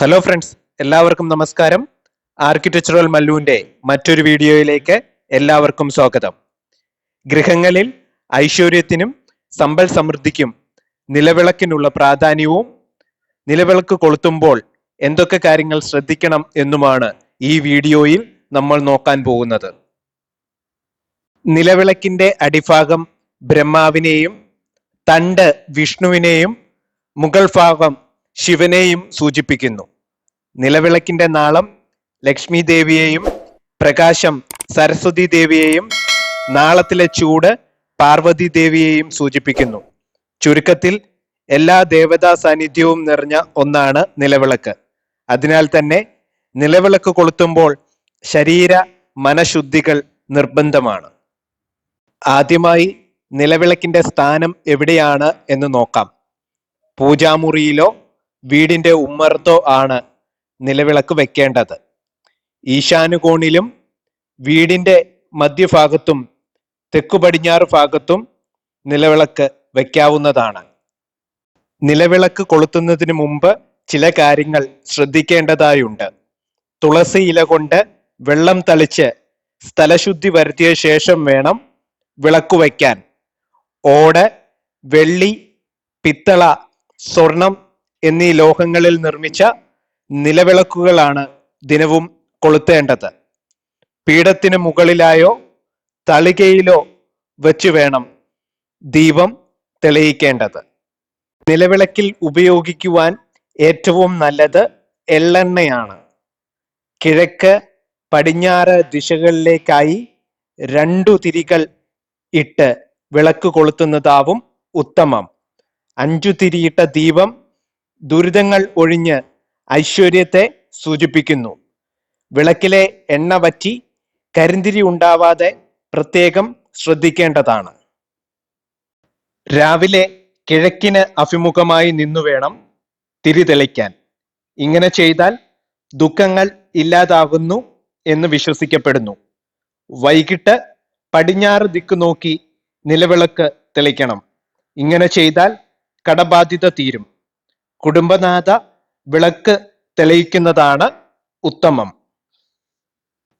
Hello friends എല്ലാവർക്കും നമസ്കാരം. Architectural മല്ലുവിന്റെ മറ്റൊരു വീഡിയോയിലേക്ക് എല്ലാവർക്കും സ്വാഗതം. ഗൃഹങ്ങളിൽ ഐശ്വര്യത്തിനും സമ്പൽ സമൃദ്ധിക്കും നിലവിളക്കിനുള്ള പ്രാധാന്യവും നിലവിളക്ക് കൊളുത്തുമ്പോൾ എന്തൊക്കെ കാര്യങ്ങൾ ശ്രദ്ധിക്കണം എന്നുമാണ് ഈ വീഡിയോയിൽ നമ്മൾ നോക്കാൻ പോകുന്നത്. നിലവിളക്കിന്റെ അടിഭാഗം ബ്രഹ്മാവിനെയും തണ്ട് വിഷ്ണുവിനെയും മുഗൾ ഭാഗം ശിവനെയും സൂചിപ്പിക്കുന്നു. നിലവിളക്കിന്റെ നാളം ലക്ഷ്മി ദേവിയെയും പ്രകാശം സരസ്വതി ദേവിയെയും നാളത്തിലെ ചൂട് പാർവതി ദേവിയെയും സൂചിപ്പിക്കുന്നു. ചുരുക്കത്തിൽ എല്ലാ ദേവതാ സാന്നിധ്യവും നിറഞ്ഞ ഒന്നാണ് നിലവിളക്ക്. അതിനാൽ തന്നെ നിലവിളക്ക് കൊളുത്തുമ്പോൾ ശരീര മനഃശുദ്ധികൾ നിർബന്ധമാണ്. ആദ്യമായി നിലവിളക്കിന്റെ സ്ഥാനം എവിടെയാണ് എന്ന് നോക്കാം. പൂജാമുറിയിലോ വീടിന്റെ ഉമ്മറത്തോ ആണ് നിലവിളക്ക് വെക്കേണ്ടത്. ഈശാനുകോണിലും വീടിന്റെ മധ്യഭാഗത്തും തെക്കു പടിഞ്ഞാറ് ഭാഗത്തും നിലവിളക്ക് വെക്കാവുന്നതാണ്. നിലവിളക്ക് കൊളുത്തുന്നതിന് മുമ്പ് ചില കാര്യങ്ങൾ ശ്രദ്ധിക്കേണ്ടതായുണ്ട്. തുളസി ഇല കൊണ്ട് വെള്ളം തളിച്ച് സ്ഥലശുദ്ധി വരുത്തിയ ശേഷം വേണം വിളക്ക് വയ്ക്കാൻ ഓട് വെള്ളി പിത്തള സ്വർണം എന്നീ ലോഹങ്ങളിൽ നിർമ്മിച്ച നിലവിളക്കുകളാണ് ദിനവും കൊളുത്തേണ്ടത്. പീഠത്തിന് മുകളിലായോ തളികയിലോ വെച്ച് വേണം ദീപം തെളിയിക്കേണ്ടത്. നിലവിളക്കിൽ ഉപയോഗിക്കുവാൻ ഏറ്റവും നല്ലത് എള്ളെണ്ണയാണ്. കിഴക്ക് പടിഞ്ഞാറ് ദിശകളിലേക്കായി രണ്ടു തിരികൾ ഇട്ട് വിളക്ക് കൊളുത്തുന്നതാവും ഉത്തമം. അഞ്ചു തിരിയിട്ട ദീപം ദുരിതങ്ങൾ ഒഴിഞ്ഞ് ഐശ്വര്യത്തെ സൂചിപ്പിക്കുന്നു. വിളക്കിലെ എണ്ണ വറ്റി കരിന്തിരി ഉണ്ടാവാതെ പ്രത്യേകം ശ്രദ്ധിക്കേണ്ടതാണ്. രാവിലെ കിഴക്കിന് അഭിമുഖമായി നിന്നു വേണം തിരി തെളിക്കാൻ. ഇങ്ങനെ ചെയ്താൽ ദുഃഖങ്ങൾ ഇല്ലാതാകുന്നു എന്ന് വിശ്വസിക്കപ്പെടുന്നു. വൈകിട്ട് പടിഞ്ഞാറ് ദിക്ക് നോക്കി നിലവിളക്ക് തെളിക്കണം. ഇങ്ങനെ ചെയ്താൽ കടബാധ്യത തീരും. കുടുംബനാഥ വിളക്ക് തെളിയിക്കുന്നതാണ് ഉത്തമം.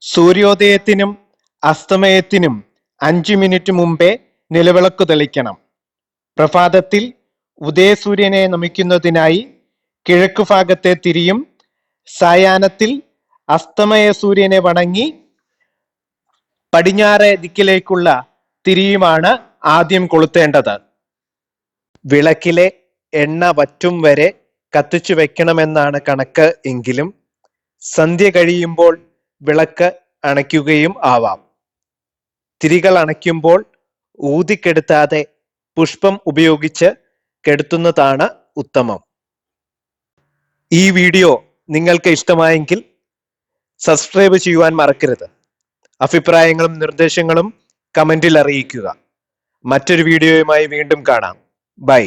സൂര്യോദയത്തിനും അസ്തമയത്തിനും അഞ്ചു മിനിറ്റ് മുമ്പേ നിലവിളക്ക് തെളിക്കണം. പ്രഭാതത്തിൽ ഉദയസൂര്യനെ നമിക്കുന്നതിനായി കിഴക്ക് ഭാഗത്തെ തിരിയും സായാഹ്നത്തിൽ അസ്തമയ സൂര്യനെ വണങ്ങി പടിഞ്ഞാറെ ദിക്കിലേക്കുള്ള തിരിയുമാണ് ആദ്യം കൊളുത്തേണ്ടത്. വിളക്കിലെ എണ്ണ വറ്റും വരെ കത്തിച്ചു വെക്കണമെന്നാണ് കണക്ക് എങ്കിലും സന്ധ്യ കഴിയുമ്പോൾ വിളക്ക് അണയ്ക്കുകയും ആവാം. തിരികൾ അണയ്ക്കുമ്പോൾ ഊതിക്കെടുത്താതെ പുഷ്പം ഉപയോഗിച്ച് കെടുത്തുന്നതാണ് ഉത്തമം. ഈ വീഡിയോ നിങ്ങൾക്ക് ഇഷ്ടമായെങ്കിൽ സബ്സ്ക്രൈബ് ചെയ്യുവാൻ മറക്കരുത്. അഭിപ്രായങ്ങളും നിർദ്ദേശങ്ങളും കമന്റിൽ അറിയിക്കുക. മറ്റൊരു വീഡിയോയുമായി വീണ്ടും കാണാം. ബൈ.